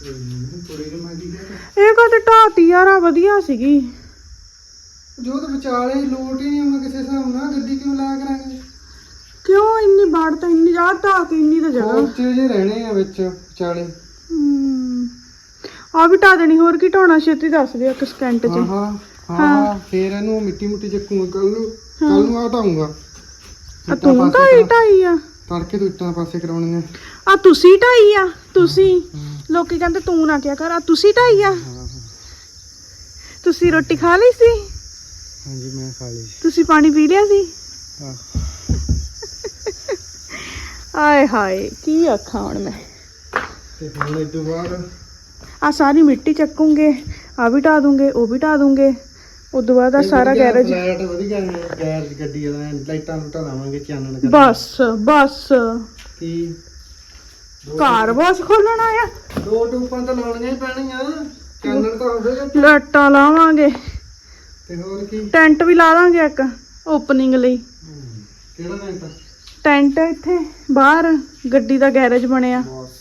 Speaker 2: ਕੁੜੀ ਨੂੰ ਮੈਂ ਕੀ ਕਹਤਾ
Speaker 1: ਇਹ ਕਦੇ ਢਾਤੀ ਯਾਰ ਆ ਵਧੀਆ ਸੀਗੀ।
Speaker 2: ਜੋ ਤਾਂ ਵਿਚਾਲੇ ਲੋਟ ਹੀ ਨਹੀਂ ਆਉਣਾ ਕਿਸੇ ਹਿਸਾਬ ਨਾਲ ਗੱਡੀ ਕਿਉਂ ਲਾਇਆ ਕਰਾਂਗੇ
Speaker 1: ਕਿਉਂ ਇੰਨੀ ਬਾੜ ਤਾਂ ਇੰਨੀ ਜਾ ਢਾ ਕੇ ਇੰਨੀ ਤਾਂ ਜਗ੍ਹਾ।
Speaker 2: ਉੱਚੇ ਜੇ ਰਹਿਣੇ ਆ ਵਿੱਚ ਵਿਚਾਲੇ।
Speaker 1: ਆ ਵੀ ਢਾ ਦੇਣੀ ਹੋਰ ਕੀ ਢਾਉਣਾ ਛੇਤੀ ਦੱਸ ਦੇ ਇੱਕ ਸਕਿੰਟ ਚ।
Speaker 2: ਹਾਂ ਹਾਂ ਫੇਰ ਇਹਨੂੰ ਮਿੱਟੀ ਮੁੱਟੀ ਚੱਕੂਗਾ ਕੱਲ ਨੂੰ ਕੱਲ ਨੂੰ ਹਟਾਉਂਗਾ
Speaker 1: ਆ ਤੂੰ ਢਾਈ ਢਾਈ ਆ?
Speaker 2: ਤੜਕੇ ਤੋਂ ਇੱਟਾਂ ਪਾਸੇ ਕਰਾਉਣੀਆਂ।
Speaker 1: ਆ ਤੁਸੀਂ ਢਾਈ ਆ ਤੁਸੀਂ। ਲੋਕੀ ਕਹਿੰਦੇ ਤੂੰ ਨਾ ਕਿਆ ਕਰ ਆ ਤੁਸੀਂ ਢਾਈ ਆ। ਤੁਸੀਂ ਰੋਟੀ ਖਾ ਲਈ ਸੀ?
Speaker 2: ਹਾਂਜੀ ਮੈਂ ਖਾ ਲਈ
Speaker 1: ਤੁਸੀਂ ਪਾਣੀ ਪੀ ਲਿਆ ਸੀ?
Speaker 2: ਹਾਂ।
Speaker 1: ਆਏ ਹਾਏ ਕੀ ਆਖਾਂ ਹੁਣ ਮੈਂ।
Speaker 2: ਤੇ ਹੁਣ ਇਸ ਤੋਂ ਬਾਅਦ
Speaker 1: ਆ ਸਾਰੀ ਮਿੱਟੀ ਚੱਕੂਗੇ ਆ ਵੀ ਢਾ ਦੂੰਗੇ ਉਹ ਵੀ ਢਾ ਦੂੰਗੇ। ਉਦੋਂ ਬਾਅਦ ਆ ਸਾਰਾ ਗੈਰੇਜ
Speaker 2: ਵਧੀਆ ਗੱਡੀ ਲਾਈਟਾਂ ਲੂਟਾਂ ਲਾਵਾਂਗੇ ਚਾਨਣ ਕਰ
Speaker 1: ਬਸ ਬਸ।
Speaker 2: ਕੀ?
Speaker 1: ਘਰ ਬਸ ਖੋਲਣਾ ਆ।
Speaker 2: ਦੋ ਟੂਪਾਂ ਤਾਂ ਲਾਉਣੀਆਂ ਹੀ ਪੈਣੀਆਂ ਚਾਨਣ ਤਾਂ ਹੋਵੇਗਾ
Speaker 1: ਲਾਟਾਂ ਲਾਵਾਂਗੇ।
Speaker 2: ਤੇ ਹੋਰ ਕੀ?
Speaker 1: ਟੈਂਟ ਵੀ ਲਾ ਦਾਂਗੇ ਇੱਕ ਓਪਨਿੰਗ ਲਈ।
Speaker 2: ਕਿਹੜਾ
Speaker 1: ਟੈਂਟ? ਇੱਥੇ ਬਾਹਰ ਗੱਡੀ ਦਾ ਗੈਰੇਜ ਬਣਿਆ।
Speaker 2: ਬਸ।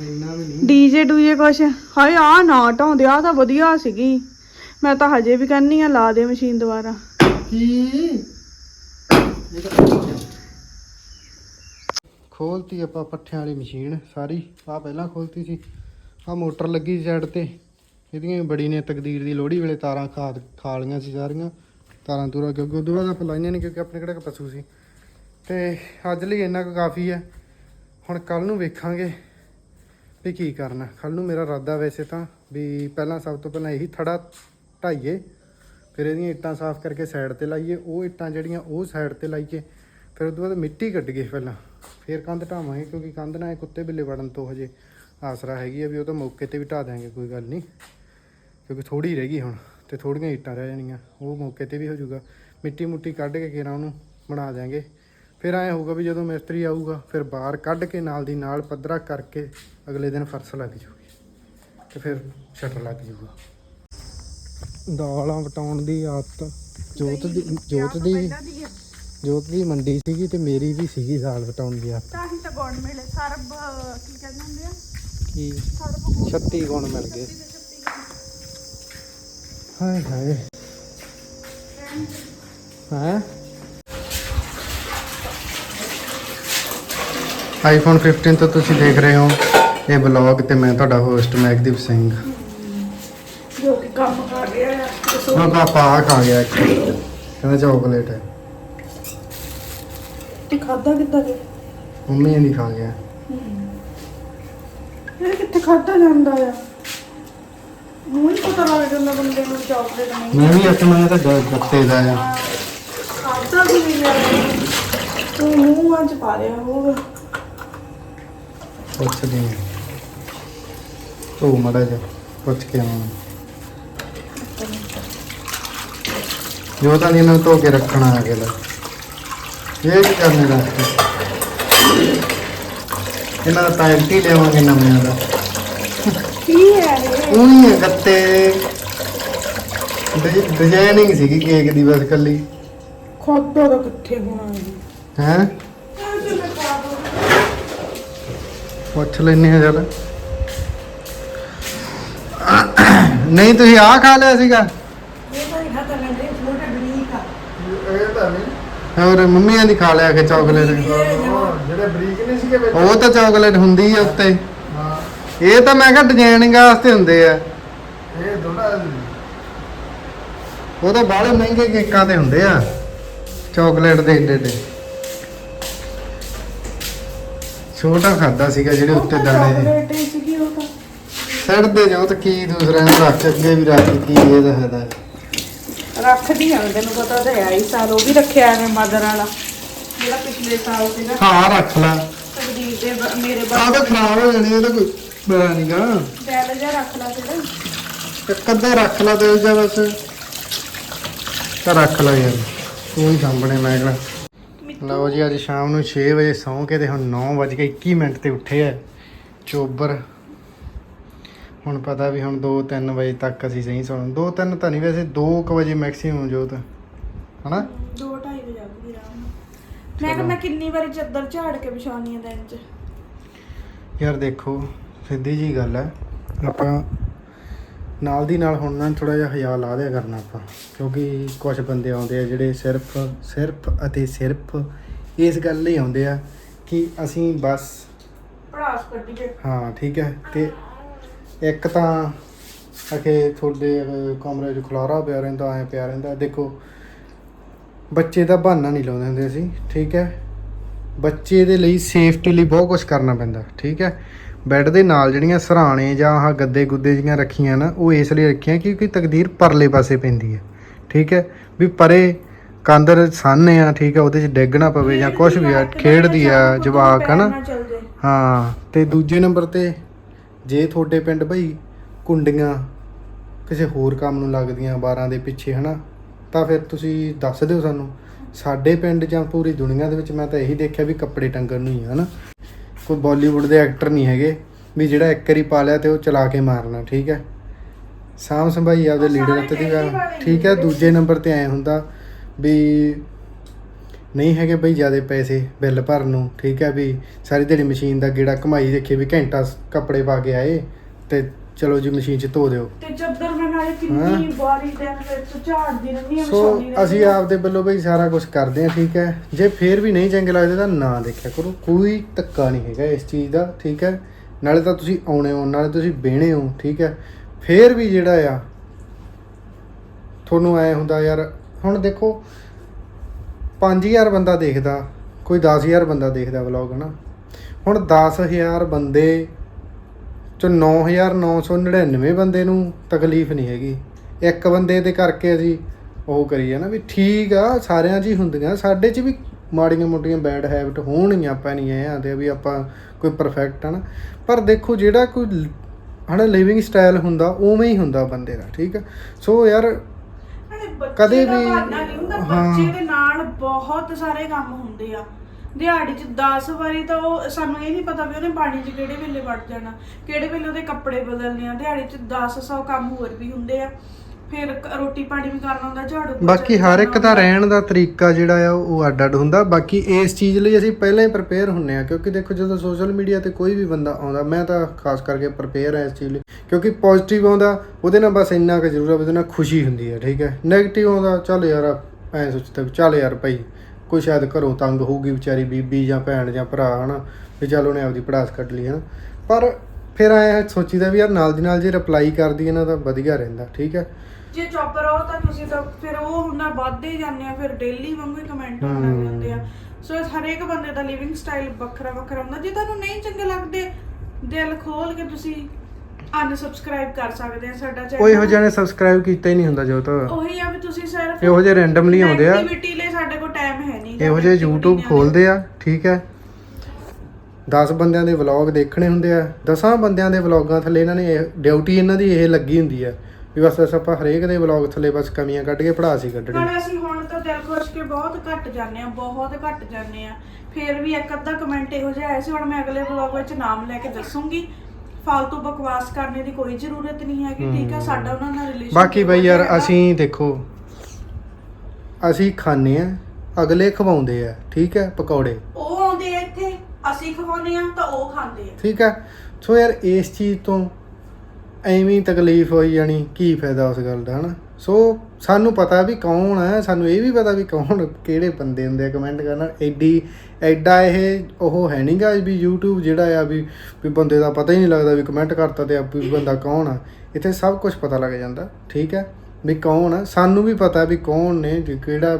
Speaker 2: ਇੰਨਾ ਵੀ ਨਹੀਂ।
Speaker 1: ਡੀਜੇ ਡੂਜੇ ਕੁਛ। ਹਾਏ ਆ ਨਾ ਢਾਉਂਦੇ ਆ ਤਾਂ ਵਧੀਆ ਸੀਗੀ। ਮੈਂ ਤਾਂ ਹਜੇ ਵੀ ਕਹਿੰਨੀ ਆ ਲਾ ਦੇ ਮਸ਼ੀਨ ਦੁਬਾਰਾ।
Speaker 2: ਕੀ? ਖੋਲਤੀ ਆਪਾਂ ਪੱਠਿਆਂ ਵਾਲੀ ਮਸ਼ੀਨ ਸਾਰੀ। ਆ ਪਹਿਲਾਂ ਖੋਲਤੀ ਸੀ। ਆ ਮੋਟਰ ਲੱਗੀ ਸਾਈਡ ਤੇ। ਇਹਦੀਆਂ ਵੀ ਬੜੀ ਨੇ ਤਕਦੀਰ ਦੀ ਲੋਹੜੀ ਵੇਲੇ ਤਾਰਾਂ ਖਾ ਖਾ ਲਈਆਂ ਸੀ ਸਾਰੀਆਂ। ਤਾਰਾਂ ਤੂਰਾਂ ਕਿਉਂਕਿ ਉਦੋਂ ਬਾਅਦ ਆਪਾਂ ਲਾਈਆਂ ਨਹੀਂ ਕਿਉਂਕਿ ਆਪਣੇ ਕਿਹੜਾ ਪਸ਼ੂ ਸੀ। ਤੇ ਅੱਜ ਲਈ ਇੰਨਾ ਕੁ ਕਾਫੀ ਹੈ। ਹੁਣ ਕੱਲ ਨੂੰ ਵੇਖਾਂਗੇ। ਵੀ ਕੀ ਕਰਨਾ? ਕੱਲ ਨੂੰ ਮੇਰਾ ਇਰਾਦਾ ਵੈਸੇ ਤਾਂ ਵੀ ਪਹਿਲਾਂ ਸਭ ਤੋਂ ਪਹਿਲਾਂ ਇਹੀ ਥੜਾ ਢਾਈਏ, ਫਿਰ ਇਹਦੀਆਂ ਇੱਟਾਂ ਸਾਫ਼ ਕਰਕੇ ਸਾਈਡ ਤੇ ਲਾਈਏ, ਉਹ ਇੱਟਾਂ ਜਿਹੜੀਆਂ ਉਹ ਸਾਈਡ ਤੇ ਲਾਈਏ, ਫਿਰ ਉਸ ਤੋਂ ਬਾਅਦ ਮਿੱਟੀ ਕੱਢ ਗਏ ਪਹਿਲਾਂ। ਫਿਰ ਕੰਧ ਢਾਵਾਂਗੇ ਕਿਉਂਕਿ ਕੰਧ ਨਾਲ ਇਹ ਕੁੱਤੇ ਬਿੱਲੇ ਵੜਨ ਤੋਂ ਹਜੇ ਆਸਰਾ ਹੈਗੀ ਆ ਵੀ ਉਹ ਤਾਂ ਮੌਕੇ ਤੇ ਵੀ ਢਾ ਦਿਆਂਗੇ, ਕੋਈ ਗੱਲ ਨਹੀਂ। ਕਿਉਂਕਿ ਥੋੜੀ ਰਹਿ ਗਈ ਹੁਣ ਤੇ ਥੋੜੀਆਂ ਇੱਟਾਂ ਰਹਿ ਜਾਣੀਆਂ, ਉਹ ਮੌਕੇ ਤੇ ਵੀ ਹੋ ਜਾਊਗਾ। ਮਿੱਟੀ ਮੁੱਟੀ ਕੱਢ ਕੇ ਕਿਰਾਂ ਉਹਨੂੰ ਬਣਾ ਦਿਆਂਗੇ। ਫਿਰ ਐਂ ਹੋਊਗਾ ਵੀ ਜਦੋਂ ਮਿਸਤਰੀ ਆਊਗਾ ਫਿਰ ਬਾਹਰ ਕੱਢ ਕੇ ਨਾਲ ਦੀ ਨਾਲ ਪੱਧਰਾ ਕਰਕੇ ਅਗਲੇ ਦਿਨ ਫਰਸ਼ ਲੱਗ ਜੂਗੀ ਤੇ ਫਿਰ ਸ਼ਟਰ ਲੱਗ ਜੂਗਾ। ਦਾਲਾਂ ਵਟਾਉਣ ਦੀ ਆਦਤ ਜੋਤ ਦੀ ਜੋਤ ਦੀ ਜੋਤ ਦੀ ਮੰਡੀ ਸੀਗੀ ਤੇ ਮੇਰੀ ਵੀ ਸੀਗੀ ਦਾਲ ਵਟਾਉਣ ਦੀ ਆਦਤ।
Speaker 1: ਤਾਂ ਹੀ ਤਾਂ ਗੌਣ ਮਿਲੇ ਸਰਬ ਕੀ ਕਹਿੰਦੇ ਹੁੰਦੇ ਆ?
Speaker 2: ਕੀ?
Speaker 1: ਸਰਬ
Speaker 2: 36 ਗੁਣ ਮਿਲ ਗਏ। ਹਾਏ ਹਾਏ। ਹੈ? ਆਈਫੋਨ 15 ਤੋਂ ਤੁਸੀਂ ਦੇਖ ਰਹੇ ਹੋ। ਇਹ ਬਲੌਗ ਤੇ ਮੈਂ ਤੁਹਾਡਾ ਹੋਸਟ ਮੈਗਦੀਪ ਸਿੰਘ।
Speaker 1: ਜੋ ਕਿ ਕੰਮ ਕਰ ਰਿਹਾ ਹੈ
Speaker 2: ਮੈਂ ਪਾਪਾ ਆ ਖਾ ਗਿਆ ਇੱਕ। ਕਹਿੰਦਾ ਚਾਕਲੇਟ ਹੈ।
Speaker 1: ਖਾਦਾ ਕਿੱਦਾਂ ਦੇ
Speaker 2: ਮੰਮੀ ਨਹੀਂ ਖਾ ਗਿਆ।
Speaker 1: ਇਹ ਕਿੱਥੇ ਖਾਦਾ ਜਾਂਦਾ ਆ? ਨਹੀਂ ਪਤਾ ਲੱਗ ਜਾਂਦਾ ਬੰਦੇ ਨੂੰ ਚਾਕਲੇਟ ਨਹੀਂ।
Speaker 2: ਮੈਂ ਵੀ ਅਸਮਾਨ ਤਾਂ ਗ- ਗੱਤੇ ਦਾ ਆ।
Speaker 1: ਖਾਦਾ ਵੀ ਨਹੀਂ ਯਾਰ ਤੂੰ ਮੂੰਹ ਅੱਜ ਪਾ ਰਿਹਾ ਹੋਗਾ
Speaker 2: ਪੁੱਛਦੇ ਹਾਂ ਤੂੰ ਮੜਾ ਜਾ ਪੁੱਛ ਕੇ ਆਵਾਂ ਜੋ ਤਾਂ ਇਹਨਾਂ ਨੂੰ ਧੋ ਕੇ ਰੱਖਣਾ ਆ ਗਿਆ ਇਹ ਕੀ ਕਰਨੇ ਦਾ? ਇਹਨਾਂ ਦਾ ਪੈਕਟ ਹੀ ਲਿਆਵਾਂਗੇ ਨਵਿਆਂ ਦਾ।
Speaker 1: ਕੀ ਹੈ ਇਹ?
Speaker 2: ਉਹੀ ਹੈ ਗੱਤੇ। ਡਿਜ਼ਾਈਨਿੰਗ ਸੀਗੀ ਕੇਕ ਦੀ ਬਸ ਕੱਲੀ
Speaker 1: ਖਾਦਾ ਦਾ ਕਿੱਥੇ ਹੋਣਾ ਇਹ
Speaker 2: ਹੈ? ਪੁੱਛ ਲੈਨੇ ਆ ਚੱਲ। ਨਹੀਂ ਤੁਸੀਂ ਆ ਖਾ ਲਿਆ ਸੀਗਾ?
Speaker 1: ਇਹ ਤਾਂ ਨਹੀਂ ਦੇ ਛੋਟਾ ਬਰੀਕ ਆ।
Speaker 2: ਇਹ ਤਾਂ ਨਹੀਂ। ਹੋਰ ਮੰਮੀਆਂ ਦੀ ਖਾ ਲਿਆ ਕੇ ਚਾਕਲੇਟ ਜਿਹੜੇ ਬਰੀਕ ਨਹੀਂ ਸੀਗੇ ਉਹ ਤਾਂ ਚਾਕਲੇਟ ਹੁੰਦੀ ਆ ਉੱਤੇ।
Speaker 3: ਹਾਂ।
Speaker 2: ਇਹ ਤਾਂ ਮੈਂ ਕਿਹਾ ਡਿਜ਼ਾਈਨਿੰਗ ਵਾਸਤੇ ਹੁੰਦੇ ਆ।
Speaker 3: ਇਹ ਦੋੜਾ
Speaker 2: ਉਹ ਤਾਂ ਬਾਹਲੇ ਮਹਿੰਗੇ ਕੇਕਾਂ ਤੇ ਹੁੰਦੇ ਆ। ਚਾਕਲੇਟ ਦੇ ਏਡੇ ਏਡੇ। ਛੋਟਾ ਖਾਦਾ ਸੀਗਾ ਜਿਹੜੇ ਉੱਤੇ ਦਾਣੇ।
Speaker 1: ਚਾਕਲੇਟ ਸੀਗੀ ਉਹ ਤਾਂ
Speaker 2: ਸਿਰ ਦੇ ਜਾਓ ਤਾਂ ਕੀ ਦੂਸਰਿਆਂ ਨੂੰ ਰੱਖ ਅੱਗੇ ਵੀ ਰੱਖ ਕੀ ਇਹਦਾ ਫਾਇਦਾ
Speaker 1: ਰੱਖਦੀ ਆ ਤੈਨੂੰ ਪਤਾ ਤਾਂ ਹੈ ਸਾਲ ਉਹ ਵੀ ਰੱਖਿਆ ਐਵੇਂ ਮਦਰ ਵਾਲਾ। ਜਿਹੜਾ ਪਿਛਲੇ ਸਾਲ ਸੀਗਾ
Speaker 2: ਹਾਂ ਰੱਖ ਲਾ।
Speaker 1: ਤਕਦੀਰ ਦੇ ਬ- ਮੇਰੇ
Speaker 2: ਆਹ ਤਾਂ ਖਰਾਬ ਹੋ ਜਾਣੀ ਇਹ ਤਾਂ ਕੋਈ ਬੜਾ ਨਹੀਂਗਾ
Speaker 1: ਬੈਲ ਜਿਹਾ ਰੱਖ ਲਾ ਜਿਹੜਾ
Speaker 2: ਇੱਕ ਅੱਧਾ ਰੱਖ ਲਾ ਤੇ ਜਾ ਬਸ। ਤਾਂ ਰੱਖ ਲਾ ਯਾਰ ਤੂੰ ਹੀ ਸਾਹਮਣੇ ਮੈਂ ਕਿਹੜਾ। ਲਓ ਜੀ ਅੱਜ ਸ਼ਾਮ ਨੂੰ 6 ਵਜੇ ਸੌਂ ਕੇ ਤੇ ਹੁਣ 9 ਵਜ ਕੇ 21 ਮਿੰਟ ਤੇ ਉੱਠੇ ਆ ਚੋਬਰ। ਹੁਣ ਪਤਾ ਵੀ ਹੁਣ 2-3 ਵਜੇ ਤੱਕ ਅਸੀਂ ਸਹੀ ਸੌਣ 2-3 ਤਾਂ ਨਹੀਂ ਵੈਸੇ 2 ਵਜੇ ਮੈਕਸਿਮਮ ਜੋਤ। ਹਨਾ?
Speaker 1: 2:30 ਵਜੇ ਆਉਂਦੀ ਰਾਮ ਮੈਂ ਕਿੰਨੀ ਵਾਰੀ ਚੱਦਰ ਝਾੜ ਕੇ ਵਿਛਾਉਣੀ ਆ ਦਿਨ ਚ।
Speaker 2: ਯਾਰ ਦੇਖੋ ਸਿੱਧੀ ਜੀ ਗੱਲ ਹੈ। ਆਪਾਂ ਨਾਲ ਦੀ ਨਾਲ ਹੁਣ ਨਾ ਥੋੜਾ ਜਿਹਾ ਹਯਾ ਲਾ ਦਿਆ ਕਰਨਾ ਆਪਾਂ ਕਿਉਂਕਿ ਕੁਝ ਬੰਦੇ ਆਉਂਦੇ ਆ ਜਿਹੜੇ ਸਿਰਫ ਸਿਰਫ ਅਤੇ ਸਿਰਫ ਇਸ ਗੱਲ ਲਈ ਆਉਂਦੇ ਆ ਕਿ ਅਸੀਂ ਬਸ
Speaker 1: ਪੜਾਸ ਕੱਢੀ ਕੇ
Speaker 2: ਹਾਂ ਠੀਕ ਹੈ ਤੇ ਇੱਕ ਤਾਂ ਅਖੇ ਤੁਹਾਡੇ ਕਮਰੇ 'ਚ ਖਲਾਰਾ ਪਿਆ ਰਹਿੰਦਾ ਐ ਪਿਆ ਰਹਿੰਦਾ ਦੇਖੋ ਬੱਚੇ ਦਾ ਬਹਾਨਾ ਨਹੀਂ ਲਾਉਂਦੇ ਹੁੰਦੇ ਅਸੀਂ ਠੀਕ ਹੈ। ਬੱਚੇ ਦੇ ਲਈ ਸੇਫਟੀ ਲਈ ਬਹੁਤ ਕੁਝ ਕਰਨਾ ਪੈਂਦਾ ਠੀਕ ਹੈ। ਬੈੱਡ ਦੇ ਨਾਲ ਜਿਹੜੀਆਂ ਸਰਾਣੇ ਜਾਂ ਆਹ ਗੱਦੇ ਗੁੱਦੇ ਜੀਆਂ ਰੱਖੀਆਂ ਨਾ ਉਹ ਇਸ ਲਈ ਰੱਖੀਆਂ ਕਿਉਂਕਿ ਤਕਦੀਰ ਪਰਲੇ ਪਾਸੇ ਪੈਂਦੀ ਹੈ। ਠੀਕ ਹੈ? ਵੀ ਪਰੇ ਕਾਂਦਰ ਸਾਹਨੇ ਆ ਠੀਕ ਹੈ ਉਹਦੇ 'ਚ ਡਿੱਗ ਨਾ ਪਵੇ ਜਾਂ ਕੁਝ ਵੀ ਆ ਖੇਡਦੀ ਆ ਜਵਾਕ ਹਨਾ? ਹਾਂ ਤੇ ਦੂਜੇ ਨੰਬਰ ਤੇ ਜੇ ਤੁਹਾਡੇ ਪਿੰਡ ਭਾਈ ਕੁੰਡੀਆਂ ਕਿਸੇ ਹੋਰ ਕੰਮ ਨੂੰ ਲੱਗਦੀਆਂ 12 ਦੇ ਪਿੱਛੇ ਹਨਾ? ਤਾਂ ਫਿਰ ਤੁਸੀਂ ਦੱਸ ਦਿਓ ਸਾਨੂੰ। ਸਾਡੇ ਪਿੰਡ ਜਾਂ ਪੂਰੀ ਦੁਨੀਆ ਦੇ ਵਿੱਚ ਮੈਂ ਤਾਂ ਇਹੀ ਦੇਖਿਆ ਵੀ ਕੱਪੜੇ ਟੰਗਣ ਨੂੰ ਹੀ ਹਨਾ? ਕੋਈ ਬਾਲੀਵੁੱਡ ਦੇ ਐਕਟਰ ਨਹੀਂ ਹੈਗੇ ਵੀ ਜਿਹੜਾ ਇੱਕ ਵਾਰੀ ਪਾ ਲਿਆ ਤੇ ਉਹ ਚਲਾ ਕੇ ਮਾਰਨਾ ਠੀਕ ਹੈ? ਸਾਮ ਸੰਭਾਈ ਆਪਦੇ ਲੀਡਰ ਉੱਤੇ ਦੀ ਗੱਲ। ਠੀਕ ਹੈ ਦੂਜੇ ਨੰਬਰ ਤੇ ਐ ਹੁੰਦਾ ਵੀ ਨਹੀਂ ਹੈਗੇ ਬਈ ਜਿਆਦੇ ਪੈਸੇ ਬਿੱਲ ਭਰਨ ਨੂੰ ਠੀਕ ਹੈ ਵੀ ਸਾਰੀ ਦਿਹਾੜੀ ਮਸ਼ੀਨ ਦਾ ਗੇੜਾ ਕਮਾਈ ਦੇਖੇ ਵੀ ਘੰਟਾ ਕੱਪੜੇ ਪਾ ਕੇ ਆਏ ਤੇ ਚਲੋ ਜੀ ਮਸ਼ੀਨ 'ਚ ਧੋ ਦਿਓ।
Speaker 1: ਤੇ ਚੱਦਰ ਮੈਂ ਨਾਲੇ ਕਿੰਨੀ ਵਾਰੀ ਦਿਨ ਵਿੱਚ ਝਾੜਦੀ ਰਹਿੰਦੀ ਆ
Speaker 2: ਸੋ
Speaker 1: ਵਿਛਾਉਂਦੀ
Speaker 2: ਅਸੀਂ
Speaker 1: ਆ।
Speaker 2: ਆਪਦੇ ਵੱਲੋਂ ਬਈ ਸਾਰਾ ਕੁਝ ਕਰਦੇ ਹਾਂ ਠੀਕ ਹੈ। ਜੇ ਫੇਰ ਵੀ ਨਹੀਂ ਚੰਗੇ ਲੱਗਦੇ ਤਾਂ ਨਾ ਦੇਖਿਆ ਕਰੋ ਕੋਈ ਧੱਕਾ ਨਹੀਂ ਹੈਗਾ ਇਸ ਚੀਜ਼ ਦਾ ਠੀਕ ਹੈ। ਨਾਲੇ ਤਾਂ ਤੁਸੀਂ ਆਉਣੇ ਹੋ ਨਾਲੇ ਤੁਸੀਂ ਬਹਿਣੇ ਹੋ ਠੀਕ ਹੈ। ਫੇਰ ਵੀ ਜਿਹੜਾ ਆ ਤੁਹਾਨੂੰ ਐ ਹੁੰਦਾ ਯਾਰ ਹੁਣ ਦੇਖੋ 5000 ਬੰਦਾ ਦੇਖਦਾ ਕੋਈ 10000 ਬੰਦਾ ਦੇਖਦਾ ਵਲੌਗ ਹਨਾ। ਹੁਣ 10000 ਬੰਦੇ ਚੋਂ 9999 ਬੰਦੇ ਨੂੰ ਤਕਲੀਫ ਨਹੀਂ ਹੈਗੀ। ਇੱਕ ਬੰਦੇ ਦੇ ਕਰਕੇ ਅਸੀਂ ਉਹ ਕਰੀਏ ਨਾ ਵੀ ਠੀਕ ਆ ਸਾਰਿਆਂ 'ਚ ਹੀ ਹੁੰਦੀਆਂ। ਸਾਡੇ 'ਚ ਵੀ ਮਾੜੀਆਂ ਮੋਟੀਆਂ ਬੈਡ ਹੈਬਿਟ ਆਪਾਂ ਨਹੀਂ ਐ ਆਂਦੇ ਵੀ ਆਪਾਂ ਕੋਈ ਪਰਫੈਕਟ ਆ ਨਾ। ਪਰ ਦੇਖੋ ਜਿਹੜਾ ਕੋਈ ਹਨਾ ਲਿਵਿੰਗ ਸਟਾਈਲ ਹੁੰਦਾ ਉਵੇਂ ਹੀ ਹੁੰਦਾ ਬੰਦੇ ਦਾ ਠੀਕ ਆ? ਸੋ ਯਾਰ ਕਦੇ ਵੀ- ਹਾਂ।
Speaker 1: ਬੱਚੇ ਦੇ ਨਾਲ ਬਹੁਤ ਸਾਰੇ ਕੰਮ ਹੁੰਦੇ ਆ। ਦਿਹਾੜੀ 'ਚ 10 ਵਾਰੀ ਤਾਂ ਉਹ ਸਾਨੂੰ ਇਹ ਨਹੀਂ ਪਤਾ ਵੀ ਉਹਨੇ ਪਾਣੀ 'ਚ ਕਿਹੜੇ ਵੇਲੇ ਵੜ ਜਾਣਾ ਕਿਹੜੇ ਵੇਲੇ ਉਹਦੇ ਕੱਪੜੇ ਬਦਲਨੇ ਆ ਦਿਹਾੜੀ 'ਚ 10 100 ਕੰਮ ਹੋਰ ਵੀ ਹੁੰਦੇ ਆ ਫਿਰ ਕ- ਰੋਟੀ ਪਾਣੀ ਵੀ ਕਰਨਾ ਹੁੰਦਾ ਝਾੜੂ ਪੋਚਾ
Speaker 2: ਬਾਕੀ
Speaker 1: ਵੀ
Speaker 2: ਹਰ ਇੱਕ
Speaker 1: ਕਰਨਾ
Speaker 2: ਦਾ
Speaker 1: ਹੁੰਦਾ।
Speaker 2: ਰਹਿਣ ਦਾ ਤਰੀਕਾ ਜਿਹੜਾ ਆ ਉਹ ਅੱਡ ਅੱਡ ਹੁੰਦਾ ਬਾਕੀ ਇਸ ਚੀਜ਼ ਲਈ ਅਸੀਂ ਪਹਿਲਾਂ ਹੀ ਪ੍ਰਪੇਅਰ ਹੁੰਨੇ ਆ ਕਿਉਂਕਿ ਦੇਖੋ ਜਦੋਂ ਸੋਸ਼ਲ ਮੀਡੀਆ ਤੇ ਕੋਈ ਵੀ ਬੰਦਾ ਆਉਂਦਾ ਮੈਂ ਤਾਂ ਖਾਸ ਕਰਕੇ ਪ੍ਰਪੇਅਰ ਆ ਇਸ ਚੀਜ਼ ਲਈ ਕਿਉਂਕਿ ਪੋਜ਼ਿਟਿਵ ਆਉਂਦਾ ਉਹਦੇ ਨਾਲ ਬਸ ਇੰਨਾ ਕੁ ਜ਼ਰੂਰ ਆ ਵੀ ਉਹਦੇ ਨਾਲ ਖੁਸ਼ੀ ਹੁੰਦੀ ਹੈ ਠੀਕ ਹੈ 네ਗੇਟਿਵ ਆਉਂਦਾ ਚੱਲ ਯਾਰ ਐ ਸੋਚਦਾ ਵੀ ਚੱਲ ਯਾਰ ਭਾਈ ਕੋਈ ਸ਼ਾਇਦ ਘਰੋਂ ਤੰਗ ਹੋਊਗੀ ਵਿਚਾਰੀ ਬੀਬੀ ਜਾਂ ਭੈਣ ਜਾਂ ਭਰਾ ਹਨਾ? ਵੀ ਚੱਲ ਉਹਨੇ ਆਪਦੀ ਪੜਾਸ ਕੱਢ ਲਈ ਹਨਾ? ਪਰ ਫਿਰ ਐ ਸੋਚੀਦਾ ਵੀ ਯਾਰ ਨਾਲ ਦੀ ਨਾਲ ਜੇ ਰਿਪਲਾਈ ਕਰਦੀ ਹੈ ਨਾ ਤਾਂ ਵਧੀਆ ਰਹਿੰਦਾ ਠੀਕ ਹੈ?
Speaker 1: ਜੇ ਚੁੱਪ ਰਹੋ ਤਾਂ ਤੁਸੀਂ ਤਾਂ ਫਿਰ ਉਹ ਹੁੰਦਾ ਵੱਧਦੇ ਜਾਂਦੇ ਆ ਫਿਰ ਡੇਲੀ ਵਾਂਗੂ ਹੀ ਕਮੈਂਟ ਲੱਗ ਜਾਂਦੇ ਆ। ਸੋ ਹਰੇਕ ਬੰਦੇ ਦਾ ਲਿਵਿੰਗ ਸਟਾਈਲ ਵੱਖਰਾ ਵੱਖਰਾ ਹੁੰਦਾ। ਜੇ ਤੁਹਾਨੂੰ ਨਹੀਂ ਚੰਗੇ ਲੱਗਦੇ ਦਿਲ ਖੋਲ ਕੇ ਤੁਸੀਂ ਅਨਸਬਸਕ੍ਰਾਈਬ ਕਰ ਸਕਦੇ ਆ ਸਾਡਾ
Speaker 2: ਉਹ ਇਹੋ
Speaker 1: ਚੈਨਲ
Speaker 2: ਜਿਹੇ ਨੇ ਸਬਸਕ੍ਰਾਈਬ ਕੀਤਾ ਹੀ ਨਹੀਂ ਹੁੰਦਾ ਜੋ ਤਾਂ।
Speaker 1: ਉਹੀ ਆ ਵੀ ਤੁਸੀਂ ਸਿਰਫ
Speaker 2: ਇਹੋ ਜਿਹੇ ਰੈਂਡਮਲੀ ਆਉਂਦੇ ਆ
Speaker 1: ਐਕਟੀਵਿਟੀ ਲਈ ਸਾਡੇ ਕੋਲ ਟਾਈਮ ਹੈ ਨਹੀਂ
Speaker 2: ਇਹੋ ਜਿਹੇ YouTube ਖੋਲਦੇ ਆ ਠੀਕ ਹੈ। 10 ਬੰਦਿਆਂ ਦੇ ਵਲੌਗ ਦੇਖਣੇ ਹੁੰਦੇ ਆ। 10 ਬੰਦਿਆਂ ਦੇ ਵਲੌਗਾਂ ਥੱਲੇ ਇਹਨਾਂ ਨੇ ਡਿਊਟੀ ਇਹਨਾਂ ਦੀ ਇਹ ਲੱਗੀ ਹੁੰਦੀ ਆ ਵੀ ਬਸ ਬਸ ਆਪਾਂ ਹਰੇਕ ਦੇ ਵਲੌਗ ਥੱਲੇ ਬਸ ਕਮੀਆਂ ਕੱਢ ਕੇ ਪੜਾ ਸੀ ਕੱਢਣੀ।
Speaker 1: ਨਾਲੇ ਅਸੀਂ ਹੁਣ ਤਾਂ ਦਿਲ ਖੁਸ਼ ਕੇ ਬਹੁਤ ਘੱਟ ਜਾਂਦੇ ਆ ਬਹੁਤ ਘੱਟ ਜਾਂਦੇ ਆ। ਫਿਰ ਵੀ ਇੱਕ ਅੱਧਾ ਕਮੈਂਟ ਇਹੋ ਜਿਹਾ ਆਇਆ ਸੀ ਹੁਣ ਮੈਂ ਅਗਲੇ ਵਲੌਗ ਵਿੱਚ ਨਾਮ ਲੈ ਕੇ ਦੱਸੂਗੀ। ਫालतू ਬਕਵਾਸ ਕਰਨੇ ਦੀ ਕੋਈ ਜ਼ਰੂਰਤ ਨਹੀਂ ਹੈਗੀ ਠੀਕ ਹੈ ਸਾਡਾ ਉਹਨਾਂ ਨਾਲ ਰਿਲੇਸ਼ਨ
Speaker 2: ਬਾਕੀ ਬਈ ਯਾਰ ਅਸੀਂ ਦੇਖੋ ਅਸੀਂ ਖਾਣੇ ਆ। ਅਗਲੇ ਖਵਾਉਂਦੇ ਆ ਠੀਕ ਹੈ ਪਕੌੜੇ।
Speaker 1: ਉਹ ਆਉਂਦੇ ਆ ਇੱਥੇ ਅਸੀਂ ਖਵਾਉਂਦੇ ਆ ਤਾਂ ਉਹ ਖਾਂਦੇ ਆ।
Speaker 2: ਠੀਕ ਹੈ ਸੋ ਯਾਰ ਇਸ ਚੀਜ਼ ਤੋਂ ਐਵੇਂ ਤਕਲੀਫ ਹੋਈ ਜਾਣੀ ਕੀ ਫਾਇਦਾ ਉਸ ਗੱਲ ਦਾ ਹਨਾ? ਸੋ ਸਾਨੂੰ ਪਤਾ ਵੀ ਕੌਣ ਹੈ ਸਾਨੂੰ ਇਹ ਵੀ ਪਤਾ ਵੀ ਕੌਣ ਕਿਹੜੇ ਬੰਦੇ ਹੁੰਦੇ ਆ ਕਮੈਂਟ ਕਰਨਾ ਐਡੀ ਐਡਾ ਇਹ ਉਹ ਹੈ ਨਹੀਂਗਾ ਵੀ YouTube ਜਿਹੜਾ ਆ ਵੀ ਵੀ ਬੰਦੇ ਦਾ ਪਤਾ ਹੀ ਨਹੀਂ ਲੱਗਦਾ ਵੀ ਕਮੈਂਟ ਕਰਤਾ ਤੇ ਆ ਵੀ ਬੰਦਾ ਕੌਣ ਆ। ਇੱਥੇ ਸਭ ਕੁਝ ਪਤਾ ਲੱਗ ਜਾਂਦਾ ਠੀਕ ਹੈ? ਵੀ ਕੌਣ ਆ? ਸਾਨੂੰ ਵੀ ਪਤਾ ਵੀ ਕੌਣ ਨੇ ਵੀ ਕਿਹੜਾ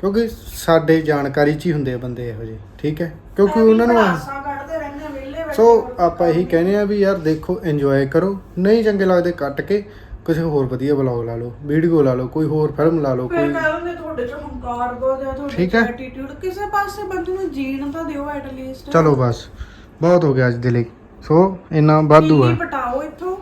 Speaker 2: ਕਿਉਂਕਿ ਸਾਡੇ ਜਾਣਕਾਰੀ 'ਚ ਹੀ ਹੁੰਦੇ ਆ ਬੰਦੇ ਇਹੋ ਜਿਹੇ ਠੀਕ ਹੈ? ਕਿਉਂਕਿ ਉਹਨਾਂ ਨੂੰ
Speaker 1: ਭੜਾਸਾਂ ਕੱਢਦੇ ਰਹਿੰਦੇ ਆ ਵਿਹਲੇ ਬੈਠੇ
Speaker 2: ਸੋ ਆਪਾਂ ਇਹੀ ਕਹਿੰਦੇ ਆ ਵੀ ਯਾਰ ਦੇਖੋ ਇੰਜੋਏ ਕਰੋ। ਨਹੀਂ ਚੰਗੇ ਲੱਗਦੇ ਕੱਟ ਕੇ ਕਿਸੇ ਹੋਰ ਵਧੀਆ ਬਲੌਗ ਲਾ ਲਓ ਵੀਡੀਓ ਲਾ ਲਓ ਕੋਈ ਹੋਰ ਫਿਲਮ ਲਾ ਲਓ ਕੋਈ
Speaker 1: ਕਹਿੰਦੇ ਤੁਹਾਡੇ ਚ ਹੰਕਾਰ ਬਹੁਤ ਆ ਤੁਹਾਡੇ
Speaker 2: ਠੀਕ ਹੈ।
Speaker 1: ਐਟੀਟਿਊਡ ਕਿਸੇ ਪਾਸੇ ਬੰਦੇ ਨੂੰ ਜੀਣ ਤਾਂ ਦਿਓ ਐਟ ਲੀਸਟ
Speaker 2: ਚਲੋ ਬਸ ਬਹੁਤ ਹੋ ਗਿਆ ਅੱਜ ਦੇ ਲਈ। ਸੋ ਇੰਨਾ ਵਾਧੂ ਆ।
Speaker 1: ਪਟਾਓ ਇੱਥੋਂ।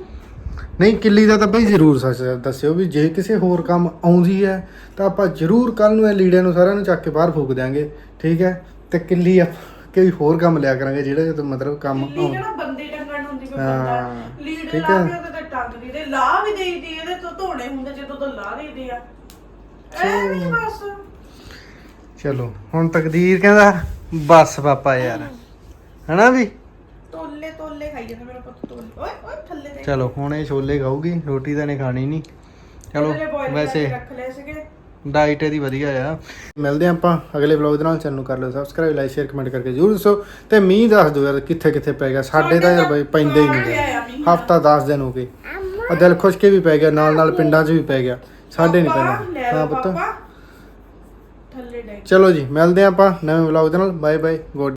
Speaker 2: ਨਹੀਂ ਕਿੱਲੀ ਦਾ ਤਾਂ ਬਈ ਜ਼ਰੂਰ ਸੱਚ ਦੱਸਿਓ ਵੀ ਜੇ ਕਿਸੇ ਹੋਰ ਕੰਮ ਆਉਂਦੀ ਹੈ ਤਾਂ ਆਪਾਂ ਜ਼ਰੂਰ ਕੱਲ ਨੂੰ ਇਹ ਲੀੜਿਆਂ ਨੂੰ ਸਾਰਿਆਂ ਨੂੰ ਚੱਕ ਕੇ ਬਾਹਰ ਫੂਕ ਦਿਆਂਗੇ ਠੀਕ ਹੈ? ਤੇ ਕਿੱਲੀ ਕੋਈ ਹੋਰ ਕੰਮ ਲਿਆ ਕਰਾਂਗੇ ਜਿਹੜਾ ਤੇ ਮਤਲਬ ਕੰਮ
Speaker 1: ਨਾ ਬੰਦੇ ਟੰਗਣ ਹੁੰਦੀ ਕੋਈ
Speaker 2: ਹਾਂ,
Speaker 1: ਬੰਦਾ? ਲੀਡ
Speaker 2: ਠੀਕ
Speaker 1: ਲਾ
Speaker 2: ਹੈ।
Speaker 1: ਕੇ ਉਹਦੇ ਤੇ ਟੰਗ ਦੀ ਵੀ ਦੇਈਦੀ ਇਹਦੇ ਤੋਂ ਧੋਣੇ ਹੁੰਦੇ ਜਦੋਂ ਤੋਂ ਲਾ ਦੇਈਦੇ ਆ। ਬਸ।
Speaker 2: ਚਲੋ ਹੁਣ ਤਕਦੀਰ ਕਹਿੰਦਾ ਬਸ ਪਾਪਾ ਯਾਰ। ਹਨਾ ਵੀ?
Speaker 1: ਤੋਲੇ ਤੋਲੇ ਖਾਈ ਜਾਂਦਾ ਮੇਰਾ ਪੁੱਤ ਤੋਲੇ ਓਏ ਓਏ ਥੱਲੇ ਦੇ
Speaker 2: ਚਲੋ ਹੁਣ ਇਹ ਛੋਲੇ ਖਾਊਗੀ ਰੋਟੀ ਤਾਂ ਨੇ ਖਾਣੀ ਨਹੀਂ। ਚਲੋ
Speaker 1: boil
Speaker 2: ਵੈਸੇ
Speaker 1: ਕਰਕੇ ਰੱਖ ਲਏ ਸੀਗੇ।
Speaker 2: ਡਾਈਟ ਇਹਦੀ ਵਧੀਆ ਆ। ਮਿਲਦੇ ਹਾਂ ਆਪਾਂ ਅਗਲੇ ਵਲੌਗ ਦੇ ਨਾਲ। ਚੈਨਲ ਨੂੰ ਕਰ ਲਓ ਸਬਸਕ੍ਰਾਈਬ ਲਾਈਕ ਸ਼ੇਅਰ ਕਮੈਂਟ ਕਰਕੇ ਜਰੂਰ ਦੱਸੋ। ਤੇ ਮੀਂਹ ਦੱਸ ਦਿਓ ਯਾਰ ਕਿੱਥੇ ਕਿੱਥੇ ਪੈ ਗਿਆ। ਸਾਡੇ ਤਾਂ ਯਾਰ ਬਈ ਪੈਂਦੇ ਹੀ ਨਹੀਂ
Speaker 1: ਆਇਆ ਮੀਂਹ।
Speaker 2: ਹਫਤਾ 10 ਦਿਨ ਹੋ ਗਏ। ਆ ਦਿਲ ਖੁਸ਼ ਕੇ ਵੀ ਪੈ ਗਿਆ ਨਾਲ ਨਾਲ ਪਿੰਡਾਂ 'ਚ ਵੀ ਪੈ ਗਿਆ। ਸਾਡੇ ਨਹੀਂ
Speaker 1: ਪਾਪਾ, ਲਓ
Speaker 2: ਹਾਂ ਪੁੱਤ।
Speaker 1: ਪਾਪਾ। ਥੱਲੇ ਡੈ
Speaker 2: ਚਲੋ ਜੀ ਮਿਲਦੇ ਹਾਂ ਆਪਾਂ ਨਵੇਂ ਵਲੌਗ ਦੇ ਨਾਲ। Bye bye good